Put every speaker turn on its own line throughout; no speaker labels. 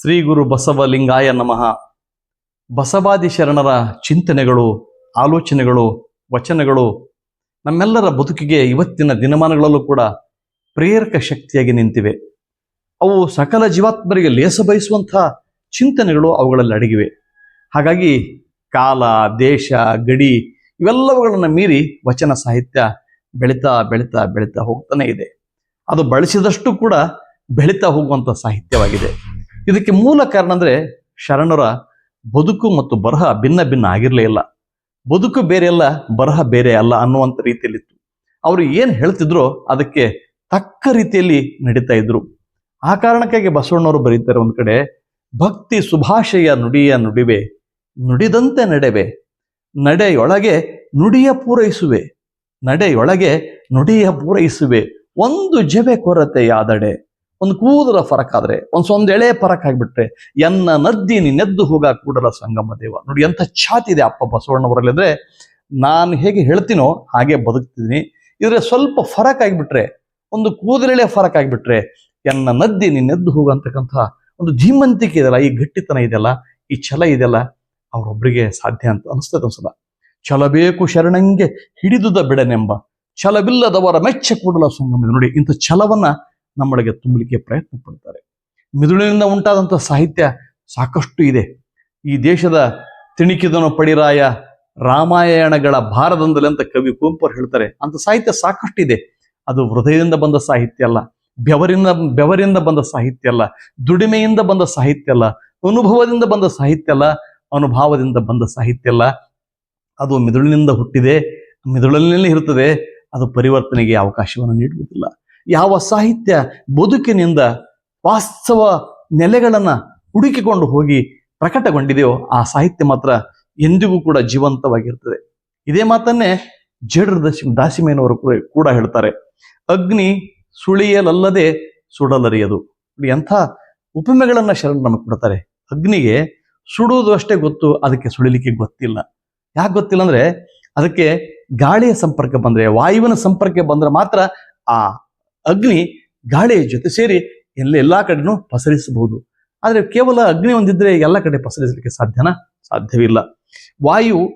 ಶ್ರೀ ಗುರು ಬಸವಲಿಂಗಾಯ ನಮಃ. ಬಸವಾದಿ ಶರಣರ ಚಿಂತನೆಗಳು, ಆಲೋಚನೆಗಳು, ವಚನಗಳು ನಮ್ಮೆಲ್ಲರ ಬದುಕಿಗೆ ಇವತ್ತಿನ ದಿನಮಾನಗಳಲ್ಲೂ ಕೂಡ ಪ್ರೇರಕ ಶಕ್ತಿಯಾಗಿ ನಿಂತಿವೆ. ಅವು ಸಕಲ ಜೀವಾತ್ಮರಿಗೆ ಲೇಸ ಬಯಸುವಂತಹ ಚಿಂತನೆಗಳು ಅವುಗಳಲ್ಲಿ ಅಡಗಿವೆ. ಹಾಗಾಗಿ ಕಾಲ, ದೇಶ, ಗಡಿ ಇವೆಲ್ಲವುಗಳನ್ನು ಮೀರಿ ವಚನ ಸಾಹಿತ್ಯ ಬೆಳೀತಾ ಬೆಳೀತಾ ಬೆಳೀತಾ ಹೋಗ್ತಾನೆ ಇದೆ. ಅದು ಬಳಸಿದಷ್ಟು ಕೂಡ ಬೆಳೀತಾ ಹೋಗುವಂಥ ಸಾಹಿತ್ಯವಾಗಿದೆ. ಇದಕ್ಕೆ ಮೂಲ ಕಾರಣ ಅಂದ್ರೆ ಶರಣರ ಬದುಕು ಮತ್ತು ಬರಹ ಭಿನ್ನ ಭಿನ್ನ ಆಗಿರಲೇ ಇಲ್ಲ. ಬದುಕು ಬೇರೆ ಅಲ್ಲ, ಬರಹ ಬೇರೆ ಅಲ್ಲ ಅನ್ನುವಂಥ ರೀತಿಯಲ್ಲಿತ್ತು. ಅವರು ಏನು ಹೇಳ್ತಿದ್ರೋ ಅದಕ್ಕೆ ತಕ್ಕ ರೀತಿಯಲ್ಲಿ ನಡೀತಾ ಇದ್ರು. ಆ ಕಾರಣಕ್ಕಾಗಿ ಬಸವಣ್ಣವರು ಬರೀತಾರೆ ಒಂದ್ ಕಡೆ, ಭಕ್ತಿ ಸುಭಾಷೆಯ ನುಡಿಯ ನುಡಿವೆ, ನುಡಿದಂತೆ ನಡೆವೆ, ನಡೆಯೊಳಗೆ ನುಡಿಯ ಪೂರೈಸುವೆ, ನಡೆಯೊಳಗೆ ನುಡಿಯ ಪೂರೈಸುವೆ, ಒಂದು ಜವೆ ಕೊರತೆಯಾದಡೆ. ಒಂದು ಕೂದಲ ಫರಕ್ ಆದ್ರೆ ಒಂದ್ ಒಂದ್ ಎಳೆ ಫರಕ್ ಆಗ್ಬಿಟ್ರೆ ಎನ್ನ ನದ್ದಿ ನೆದ್ದು ಹೋಗ ಕೂಡಲ ಸಂಗಮ ದೇವ. ನೋಡಿ ಎಂಥ ಛಾತಿ ಇದೆ ಅಪ್ಪ ಬಸವಣ್ಣವರಲ್ಲಿ ಅಂದ್ರೆ, ನಾನು ಹೇಗೆ ಹೇಳ್ತೀನೋ ಹಾಗೆ ಬದುಕ್ತಿದ್ದೀನಿ. ಇದ್ರೆ ಸ್ವಲ್ಪ ಫರಕ್ ಆಗಿಬಿಟ್ರೆ ಒಂದು ಕೂದಲೆಳೆ ಫರಕ್ ಆಗಿಬಿಟ್ರೆ ಎನ್ನ ನದ್ದಿ ನೆದ್ದು ಹೋಗ ಅಂತಕ್ಕಂಥ ಒಂದು ಧೀಮಂತಿಕೆ ಇದೆಯಲ್ಲ, ಈ ಗಟ್ಟಿತನ ಇದೆಯಲ್ಲ, ಈ ಛಲ ಇದೆಯಲ್ಲ ಅವರೊಬ್ಬರಿಗೆ ಸಾಧ್ಯ ಅಂತ ಅನಿಸ್ತದೆ ಒಂದ್ಸಲ. ಛಲಬೇಕು ಶರಣಂಗೆ ಹಿಡಿದುದ ಬಿಡನೆಂಬ, ಛಲವಿಲ್ಲದವರ ಮೆಚ್ಚ ಕೂಡಲ ಸಂಗಮ. ನೋಡಿ, ಇಂಥ ಛಲವನ್ನ ನಮ್ಮೊಳಗೆ ತುಂಬಲಿಕ್ಕೆ ಪ್ರಯತ್ನ ಪಡ್ತಾರೆ. ಮಿದುಳಿನಿಂದ ಉಂಟಾದಂಥ ಸಾಹಿತ್ಯ ಸಾಕಷ್ಟು ಇದೆ. ಈ ದೇಶದ ತಿಣಿಕಿದನು ಪಡಿರಾಯ ರಾಮಾಯಣಗಳ ಭಾರದಂದಲೆ ಅಂತ ಕವಿ ಕುವೆಂಪು ಹೇಳ್ತಾರೆ. ಅಂತ ಸಾಹಿತ್ಯ ಸಾಕಷ್ಟು ಇದೆ. ಅದು ಹೃದಯದಿಂದ ಬಂದ ಸಾಹಿತ್ಯ ಅಲ್ಲ ಬೆವರಿಂದ ಬೆವರಿಂದ ಬಂದ ಸಾಹಿತ್ಯ ಅಲ್ಲ, ದುಡಿಮೆಯಿಂದ ಬಂದ ಸಾಹಿತ್ಯ ಅಲ್ಲ, ಅನುಭವದಿಂದ ಬಂದ ಸಾಹಿತ್ಯ ಅಲ್ಲ, ಅನುಭಾವದಿಂದ ಬಂದ ಸಾಹಿತ್ಯ ಅಲ್ಲ. ಅದು ಮಿದುಳಿನಿಂದ ಹುಟ್ಟಿದೆ, ಮಿದುಳಲ್ಲಿ ಇರುತ್ತದೆ, ಅದು ಪರಿವರ್ತನೆಗೆ ಅವಕಾಶವನ್ನು ನೀಡುವುದಿಲ್ಲ. ಯಾವ ಸಾಹಿತ್ಯ ಬದುಕಿನಿಂದ ವಾಸ್ತವ ನೆಲೆಗಳನ್ನ ಹುಡುಕಿಕೊಂಡು ಹೋಗಿ ಪ್ರಕಟಗೊಂಡಿದೆಯೋ ಆ ಸಾಹಿತ್ಯ ಮಾತ್ರ ಎಂದಿಗೂ ಕೂಡ ಜೀವಂತವಾಗಿರ್ತದೆ. ಇದೇ ಮಾತನ್ನೇ ಜೇಡ್ರ ದಶಿ ದಾಸಿಮೇನವರು ಕೂಡ ಹೇಳ್ತಾರೆ. ಅಗ್ನಿ ಸುಳಿಯಲಲ್ಲದೆ ಸುಡಲರಿಯದು. ಎಂಥ ಉಪಮೆಗಳನ್ನ ಶರಣ ನಮಗೆ ಕೊಡ್ತಾರೆ. ಅಗ್ನಿಗೆ ಸುಡುವುದು ಅಷ್ಟೇ ಗೊತ್ತು, ಅದಕ್ಕೆ ಸುಳಿಲಿಕ್ಕೆ ಗೊತ್ತಿಲ್ಲ. ಯಾಕೆ ಗೊತ್ತಿಲ್ಲ ಅಂದ್ರೆ, ಅದಕ್ಕೆ ಗಾಳಿಯ ಸಂಪರ್ಕ ಬಂದ್ರೆ, ವಾಯುವಿನ ಸಂಪರ್ಕ ಬಂದ್ರೆ ಮಾತ್ರ ಆ ಅಗ್ನಿ ಗಾಳಿಯ ಜೊತೆ ಸೇರಿ ಎಲ್ಲ ಎಲ್ಲಾ ಕಡೆನೂ ಪಸರಿಸಬಹುದು. ಆದರೆ ಕೇವಲ ಅಗ್ನಿ ಒಂದಿದ್ರೆ ಎಲ್ಲ ಕಡೆ ಪಸರಿಸಲಿಕ್ಕೆ ಸಾಧ್ಯನಾ? ಸಾಧ್ಯವಿಲ್ಲ. ವಾಯು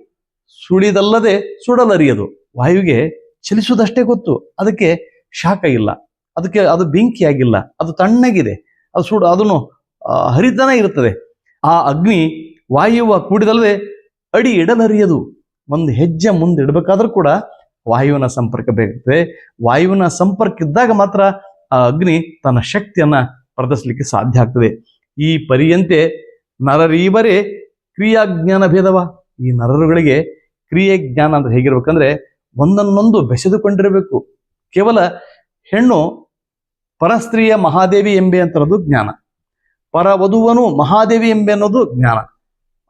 ಸುಳಿದಲ್ಲದೆ ಸುಡಲರಿಯದು. ವಾಯುವಿಗೆ ಚಲಿಸುವುದಷ್ಟೇ ಗೊತ್ತು. ಅದಕ್ಕೆ ಶಾಖ ಇಲ್ಲ. ಅದಕ್ಕೆ ಅದು ಬೆಂಕಿಯಾಗಿಲ್ಲ. ಅದು ತಣ್ಣಗಿದೆ. ಅದು ಸುಡ, ಅದನ್ನು ಹರಿತನ ಇರುತ್ತದೆ. ಆ ಅಗ್ನಿ ವಾಯುವ ಕೂಡಿದಲ್ಲದೆ ಅಡಿ ಇಡಲರಿಯದು. ಒಂದು ಹೆಜ್ಜೆ ಮುಂದೆ ಇಡಬೇಕಾದ್ರೂ ಕೂಡ ವಾಯುವಿನ ಸಂಪರ್ಕ ಬೇಕಾಗ್ತದೆ ವಾಯುವಿನ ಸಂಪರ್ಕ ಇದ್ದಾಗ ಮಾತ್ರ ಆ ಅಗ್ನಿ ತನ್ನ ಶಕ್ತಿಯನ್ನ ಪ್ರದರ್ಶಿಸಲಿಕ್ಕೆ ಸಾಧ್ಯ ಆಗ್ತದೆ. ಈ ಪರಿಯಂತೆ ನರರೀವರೇ ಕ್ರಿಯಾಜ್ಞಾನ ಭೇದವ. ಈ ನರರುಗಳಿಗೆ ಕ್ರಿಯೆ ಜ್ಞಾನ ಅಂದ್ರೆ ಹೇಗಿರ್ಬೇಕಂದ್ರೆ ಒಂದನ್ನೊಂದು ಬೆಸೆದುಕೊಂಡಿರಬೇಕು. ಕೇವಲ ಹೆಣ್ಣು ಪರಸ್ತ್ರೀಯ ಮಹಾದೇವಿ ಎಂಬೆ ಅಂತರದು ಜ್ಞಾನ. ಪರವಧುವನು ಮಹಾದೇವಿ ಎಂಬೆ ಅನ್ನೋದು ಜ್ಞಾನ.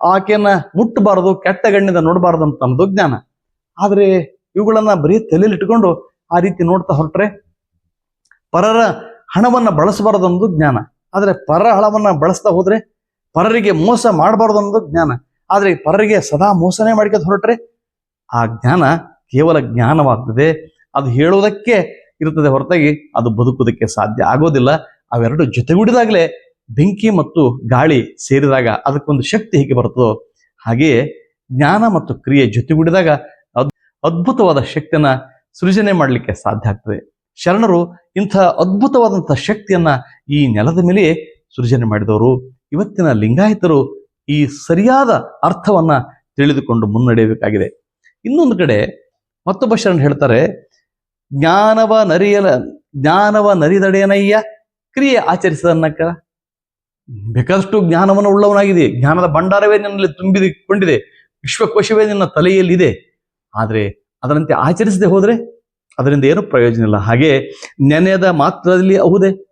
ಆಕೆಯನ್ನ ಮುಟ್ಟಬಾರದು, ಕೆಟ್ಟ ಗಣ್ಯದ ನೋಡಬಾರದು ಅಂತ ಅನ್ನೋದು ಜ್ಞಾನ. ಆದ್ರೆ ಇವುಗಳನ್ನ ಬರೀ ತಲೆಯಲ್ಲಿ ಇಟ್ಕೊಂಡು ಆ ರೀತಿ ನೋಡ್ತಾ ಹೊರಟ್ರೆ ಪರರ ಹಣವನ್ನ ಬಳಸಬಾರದು ಅನ್ನೋದು ಜ್ಞಾನ. ಆದರೆ ಪರರ ಹಣವನ್ನ ಬಳಸ್ತಾ ಹೋದ್ರೆ ಪರರಿಗೆ ಮೋಸ ಮಾಡಬಾರ್ದು ಅನ್ನೋದು ಜ್ಞಾನ. ಆದ್ರೆ ಪರರಿಗೆ ಸದಾ ಮೋಸನೇ ಮಾಡ್ಕೊಂಡು ಹೊರಟ್ರೆ ಆ ಜ್ಞಾನ ಕೇವಲ ಜ್ಞಾನವಾಗ್ತದೆ. ಅದು ಹೇಳುವುದಕ್ಕೆ ಇರುತ್ತದೆ ಹೊರತಾಗಿ ಅದು ಬದುಕುವುದಕ್ಕೆ ಸಾಧ್ಯ ಆಗೋದಿಲ್ಲ. ಅವೆರಡು ಜೊತೆಗೂಡಿದಾಗಲೇ ಬೆಂಕಿ ಮತ್ತು ಗಾಳಿ ಸೇರಿದಾಗ ಅದಕ್ಕೊಂದು ಶಕ್ತಿ ಹೇಗೆ ಬರ್ತದೋ ಹಾಗೆಯೇ ಜ್ಞಾನ ಮತ್ತು ಕ್ರಿಯೆ ಜೊತೆಗೂಡಿದಾಗ ಅದ್ಭುತವಾದ ಶಕ್ತಿಯನ್ನ ಸೃಜನೆ ಮಾಡಲಿಕ್ಕೆ ಸಾಧ್ಯ ಆಗ್ತದೆ. ಶರಣರು ಇಂಥ ಅದ್ಭುತವಾದಂಥ ಶಕ್ತಿಯನ್ನ ಈ ನೆಲದ ಮೇಲೆಯೇ ಸೃಜನೆ ಮಾಡಿದವರು. ಇವತ್ತಿನ ಲಿಂಗಾಯತರು ಈ ಸರಿಯಾದ ಅರ್ಥವನ್ನ ತಿಳಿದುಕೊಂಡು ಮುನ್ನಡೆಯಬೇಕಾಗಿದೆ. ಇನ್ನೊಂದು ಕಡೆ ಮತ್ತೊಬ್ಬ ಶರಣ ಹೇಳ್ತಾರೆ, ಜ್ಞಾನವ ನರಿಯಲ, ಜ್ಞಾನವ ನರಿದಡೆಯನಯ್ಯ, ಕ್ರಿಯೆ ಆಚರಿಸದನ್ನಕ್ಕ ಬೇಕಾದಷ್ಟು ಜ್ಞಾನವನ್ನು ಉಳ್ಳವನಾಗಿದೆ. ಜ್ಞಾನದ ಭಂಡಾರವೇ ನಿನ್ನಲ್ಲಿ ತುಂಬಿಕೊಂಡಿದೆ. ವಿಶ್ವಕೋಶವೇ ನಿನ್ನ ತಲೆಯಲ್ಲಿ ಇದೆ ಆದರೆ ಅದರಂತೆ ಆಚರಿಸದೆ ಹೋದರೆ ಅದರಿಂದ ಏನು ಪ್ರಯೋಜನ ಇಲ್ಲ. ಹಾಗೆ ನೆನೆಯದ ಮಾತ್ರದಲ್ಲಿ ಅಹುದೇ.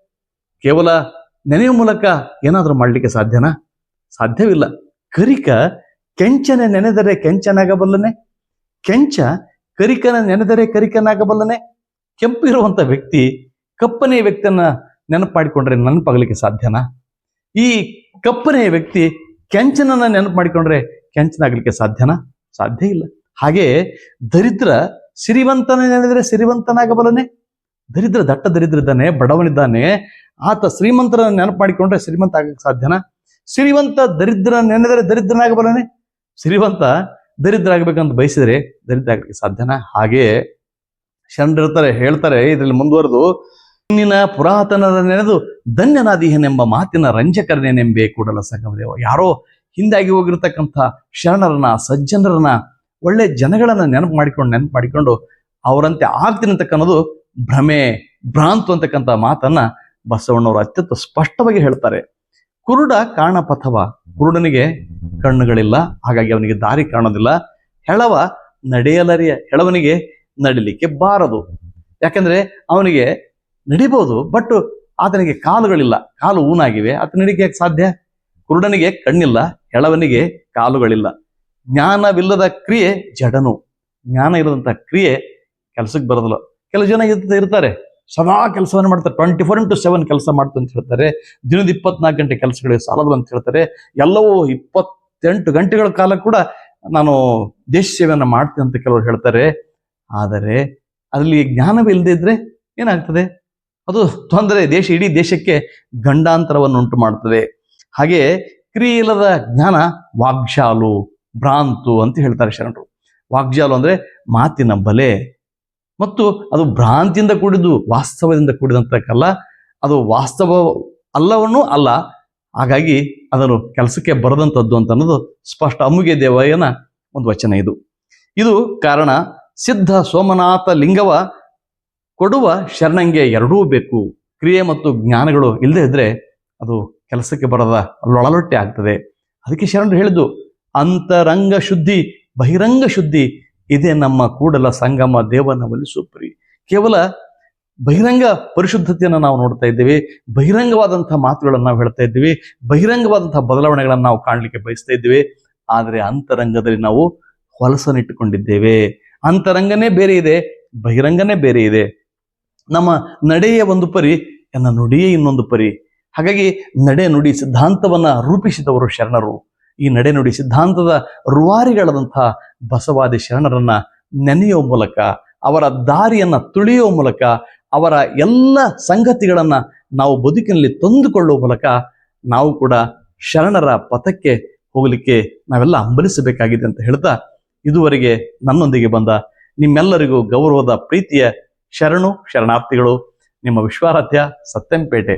ಕೇವಲ ನೆನೆಯ ಮೂಲಕ ಏನಾದರೂ ಮಾಡಲಿಕ್ಕೆ ಸಾಧ್ಯನಾ? ಸಾಧ್ಯವಿಲ್ಲ. ಕರಿಕ ಕೆಂಚನ ನೆನೆದರೆ ಕೆಂಚನಾಗಬಲ್ಲನೆ. ಕೆಂಚ ಕರಿಕನ ನೆನೆದರೆ ಕರಿಕನಾಗಬಲ್ಲನೆ. ಕೆಂಪು ಇರುವಂತ ವ್ಯಕ್ತಿ ಕಪ್ಪನೆಯ ವ್ಯಕ್ತಿಯನ್ನ ನೆನಪಾಡಿಕೊಂಡ್ರೆ ನೆನಪಾಗಲಿಕ್ಕೆ ಸಾಧ್ಯನಾ? ಈ ಕಪ್ಪನೆಯ ವ್ಯಕ್ತಿ ಕೆಂಚನನ್ನ ನೆನಪು ಮಾಡಿಕೊಂಡ್ರೆ ಕೆಂಚನಾಗಲಿಕ್ಕೆ ಸಾಧ್ಯನಾ? ಸಾಧ್ಯ ಇಲ್ಲ. ಹಾಗೆ ದರಿದ್ರ ಸಿರಿವಂತನ ನೆನೆದರೆ ಸಿರಿವಂತನಾಗಬಲ್ಲನೆ? ದರಿದ್ರ, ದಟ್ಟ ದರಿದ್ರ ಇದ್ದಾನೆ ಬಡವನಿದ್ದಾನೆ, ಆತ ಶ್ರೀಮಂತರ ನೆನಪು ಮಾಡಿಕೊಂಡ್ರೆ ಶ್ರೀಮಂತ ಆಗಕ್ಕೆ ಸಾಧ್ಯನಾ? ಶ್ರೀಮಂತ ದರಿದ್ರ ನೆನೆದರೆ ದರಿದ್ರನಾಗಬಲ್ಲನೆ? ಶ್ರೀಮಂತ ದರಿದ್ರ ಆಗ್ಬೇಕಂತ ಬಯಸಿದರೆ ದರಿದ್ರ ಆಗ್ಲಿಕ್ಕೆ ಸಾಧ್ಯನಾ? ಹಾಗೆ ಶರಣರಿರ್ತಾರೆ ಹೇಳ್ತಾರೆ ಇದರಲ್ಲಿ ಮುಂದುವರೆದು, ನಿನ್ನ ಪುರಾತನದ ನೆನೆದು ಧನ್ಯನಾದೀಹನೆಂಬ ಮಾತಿನ ರಂಜಕರನೇನೆಂಬೆ ಕೂಡಲ ಸಂಗಮದೇವ. ಯಾರೋ ಹಿಂದಾಗಿ ಹೋಗಿರ್ತಕ್ಕಂಥ ಶರಣರನ್ನ, ಸಜ್ಜನರನ್ನ ಒಳ್ಳೆ ಜನಗಳನ್ನ ನೆನಪು ಮಾಡಿಕೊಂಡು ನೆನಪು ಮಾಡಿಕೊಂಡು ಅವರಂತೆ ಆಗ್ತೀನಿ ಅಂತಕ್ಕನ್ನೋದು ಭ್ರಮೆ, ಭ್ರಾಂತು ಅಂತಕ್ಕಂಥ ಮಾತನ್ನ ಬಸವಣ್ಣವರು ಅತ್ಯಂತ ಸ್ಪಷ್ಟವಾಗಿ ಹೇಳ್ತಾರೆ. ಕುರುಡ ಕಾರಣಪಥವ, ಕುರುಡನಿಗೆ ಕಣ್ಣುಗಳಿಲ್ಲ, ಹಾಗಾಗಿ ಅವನಿಗೆ ದಾರಿ ಕಾಣೋದಿಲ್ಲ. ಹೆಳವ ನಡೆಯಲರಿಯ, ಹೆಳವನಿಗೆ ನಡಿಲಿಕ್ಕೆ ಬಾರದು. ಯಾಕಂದ್ರೆ ಅವನಿಗೆ ನಡಿಬಹುದು ಬಟ್ ಆತನಿಗೆ ಕಾಲುಗಳಿಲ್ಲ, ಕಾಲು ಊನಾಗಿವೆ. ಆತ ನಡಿಕೆ ಸಾಧ್ಯ? ಕುರುಡನಿಗೆ ಕಣ್ಣಿಲ್ಲ, ಹೆಳವನಿಗೆ ಕಾಲುಗಳಿಲ್ಲ. ಜ್ಞಾನವಿಲ್ಲದ ಕ್ರಿಯೆ ಜಡನು. ಜ್ಞಾನ ಇಲ್ಲದಂತ ಕ್ರಿಯೆ ಕೆಲಸಕ್ಕೆ ಬರೋದಿಲ್ಲ. ಕೆಲವು ಜನ ಇರ್ತ- ಇರ್ತಾರೆ. ಸದಾ ಕೆಲಸವನ್ನು ಮಾಡ್ತಾರೆ. ಟ್ವೆಂಟಿ ಫೋರ್ ಇಂಟು ಸೆವೆನ್ ಕೆಲಸ ಮಾಡ್ತು ಅಂತ ಹೇಳ್ತಾರೆ. ದಿನದ ಇಪ್ಪತ್ನಾಲ್ಕು ಗಂಟೆ ಕೆಲಸಗಳಿಗೆ ಸಾಲದು ಅಂತ ಹೇಳ್ತಾರೆ. ಎಲ್ಲವೂ ಇಪ್ಪತ್ತೆಂಟು ಗಂಟೆಗಳ ಕಾಲ ಕೂಡ ನಾನು ದೇಶ ಸೇವೆಯನ್ನು ಮಾಡ್ತೀನಿ ಅಂತ ಕೆಲವರು ಹೇಳ್ತಾರೆ. ಆದರೆ ಅದರಲ್ಲಿ ಜ್ಞಾನವೇ ಇಲ್ಲದೆ ಇದ್ರೆ ಏನಾಗ್ತದೆ? ಅದು ತೊಂದರೆ. ದೇಶ ಇಡೀ ದೇಶಕ್ಕೆ ಗಂಡಾಂತರವನ್ನು ಉಂಟು ಮಾಡ್ತದೆ. ಹಾಗೆ ಕ್ರಿಯೆ ಇಲ್ಲದ ಜ್ಞಾನ ವಾಗ್ಶಾಲು. ಭ್ರಾಂತು ಅಂತ ಹೇಳ್ತಾರೆ ಶರಣರು. ವಾಗ್ಜಾಲು ಅಂದರೆ ಮಾತಿನ ಬಲೆ ಮತ್ತು ಅದು ಭ್ರಾಂತಿಯಿಂದ ಕೂಡಿದ್ದು, ವಾಸ್ತವದಿಂದ ಕೂಡಿದಂತಕ್ಕಲ್ಲ, ಅದು ವಾಸ್ತವ ಅಲ್ಲವನ್ನೂ ಅಲ್ಲ. ಹಾಗಾಗಿ ಅದನ್ನು ಕೆಲಸಕ್ಕೆ ಬರದಂಥದ್ದು ಅಂತ ಅನ್ನೋದು ಸ್ಪಷ್ಟ. ಅಮ್ಮುಗೆ ದೇವಯ್ಯನ ಒಂದು ವಚನ ಇದು. ಇದು ಕಾರಣ, ಸಿದ್ಧ ಸೋಮನಾಥ ಲಿಂಗವ ಕೊಡುವ ಶರಣಂಗೆ ಎರಡೂ ಬೇಕು. ಕ್ರಿಯೆ ಮತ್ತು ಜ್ಞಾನಗಳು ಇಲ್ಲದೆ ಇದ್ರೆ ಅದು ಕೆಲಸಕ್ಕೆ ಬರದ ಲೊಳಲೊಟ್ಟೆ ಆಗ್ತದೆ. ಅದಕ್ಕೆ ಶರಣರು ಹೇಳಿದ್ದು ಅಂತರಂಗ ಶುದ್ಧಿ, ಬಹಿರಂಗ ಶುದ್ಧಿ, ಇದೇ ನಮ್ಮ ಕೂಡಲ ಸಂಗಮ ದೇವನ ಒಲಿಸುಪ್ರಿ ಕೇವಲ ಬಹಿರಂಗ ಪರಿಶುದ್ಧತೆಯನ್ನು ನಾವು ನೋಡ್ತಾ ಇದ್ದೇವೆ ಬಹಿರಂಗವಾದಂತಹ ಮಾತುಗಳನ್ನು ನಾವು ಹೇಳ್ತಾ ಇದ್ದೇವೆ ಬಹಿರಂಗವಾದಂತಹ ಬದಲಾವಣೆಗಳನ್ನು ನಾವು ಕಾಣಲಿಕ್ಕೆ ಬಯಸ್ತಾ ಇದ್ದೇವೆ, ಆದರೆ ಅಂತರಂಗದಲ್ಲಿ ನಾವು ಹೊಲಸನಿಟ್ಟುಕೊಂಡಿದ್ದೇವೆ ಅಂತರಂಗನೇ ಬೇರೆ ಇದೆ, ಬಹಿರಂಗನೇ ಬೇರೆ ಇದೆ. ನಮ್ಮ ನಡೆಯ ಒಂದು ಪರಿ, ನನ್ನ ನುಡಿಯೇ ಇನ್ನೊಂದು ಪರಿ. ಹಾಗಾಗಿ ನಡೆ ನುಡಿ ಸಿದ್ಧಾಂತವನ್ನ ರೂಪಿಸಿದವರು ಶರಣರು. ಈ ನಡೆನುಡಿ ಸಿದ್ಧಾಂತದ ರೂವಾರಿಗಳಾದಂತಹ ಬಸವಾದಿ ಶರಣರನ್ನ ನೆನೆಯುವ ಮೂಲಕ, ಅವರ ದಾರಿಯನ್ನ ತುಳಿಯುವ ಮೂಲಕ, ಅವರ ಎಲ್ಲ ಸಂಗತಿಗಳನ್ನ ನಾವು ಬದುಕಿನಲ್ಲಿ ತಂದುಕೊಳ್ಳುವ ಮೂಲಕ ನಾವು ಕೂಡ ಶರಣರ ಪಥಕ್ಕೆ ಹೋಗಲಿಕ್ಕೆ ನಾವೆಲ್ಲ ಹಂಬಲಿಸಬೇಕಾಗಿದೆ ಅಂತ ಹೇಳ್ತಾ ಇದುವರೆಗೆ ನನ್ನೊಂದಿಗೆ ಬಂದ ನಿಮ್ಮೆಲ್ಲರಿಗೂ ಗೌರವದ ಪ್ರೀತಿಯ ಶರಣು, ಶರಣಾರ್ಥಿಗಳು, ನಿಮ್ಮ ವಿಶ್ವಾರಾಧ್ಯ ಸತ್ಯಂಪೇಟೆ.